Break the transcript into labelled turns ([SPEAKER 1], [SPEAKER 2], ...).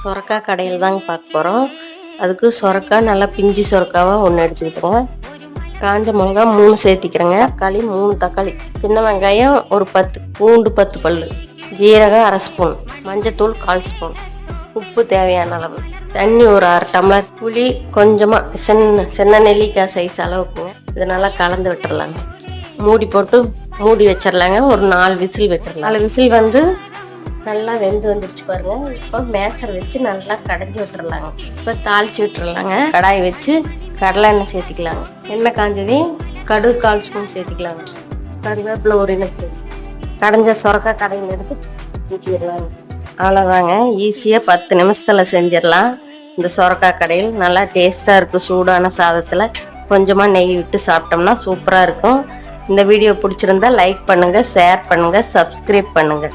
[SPEAKER 1] சொரக்காய் கடையில் தாங்க பார்க்க போகிறோம் அதுக்கு சொரக்காய் நல்லா பிஞ்சு சொரக்காவாக ஒன்று எடுத்துக்கிட்டோங்க காஞ்ச மிளகா மூணு சேர்த்திக்கிறேங்க. தக்காளி மூணு தக்காளி. சின்ன வெங்காயம் ஒரு பத்து பூண்டு பத்து பல் ஜீரகம் அரை ஸ்பூன். மஞ்சத்தூள் கால் ஸ்பூன். உப்பு தேவையான அளவு. தண்ணி ஒரு அரை டம்ளர். புளி கொஞ்சமாக சின்ன சின்ன நெல்லிக்காய் சைஸ் அளவுக்குங்க. இதை நல்லா கலந்து விட்டுறலாங்க. மூடி போட்டு மூடி வச்சிடலாங்க ஒரு நாலு விசில் விட்டுறலாம். நாலு விசில் வந்து நல்லா வெந்து வந்துருச்சு பாருங்க. இப்போ மேக்கர் வச்சு நல்லா கடைஞ்சி விட்டுறலாங்க. இப்போ தாளிச்சு விட்டுறலாங்க. கடாய் வச்சு கடலை எண்ணெய் சேர்த்திக்கலாங்க. எண்ணெய் காஞ்சதையும் கடுகு கால் ஸ்பூன் சேர்த்திக்கலாங்க. கருவேப்பிலை ஒரு இணைப்பு கடைஞ்ச சுரக்காய் கடையில் எடுத்து ஊற்றிடலாங்க அவ்வளோதாங்க. ஈஸியாக பத்து நிமிஷத்தில் செஞ்சிடலாம். இந்த சுரக்காய் கடையில் நல்லா டேஸ்ட்டாக இருக்கும் சூடான சாதத்தில் கொஞ்சமாக நெய் விட்டு சாப்பிட்டோம்னா சூப்பராக இருக்கும். இந்த வீடியோ பிடிச்சிருந்தா லைக் பண்ணுங்கள் ஷேர் பண்ணுங்கள் சப்ஸ்கிரைப் பண்ணுங்கள்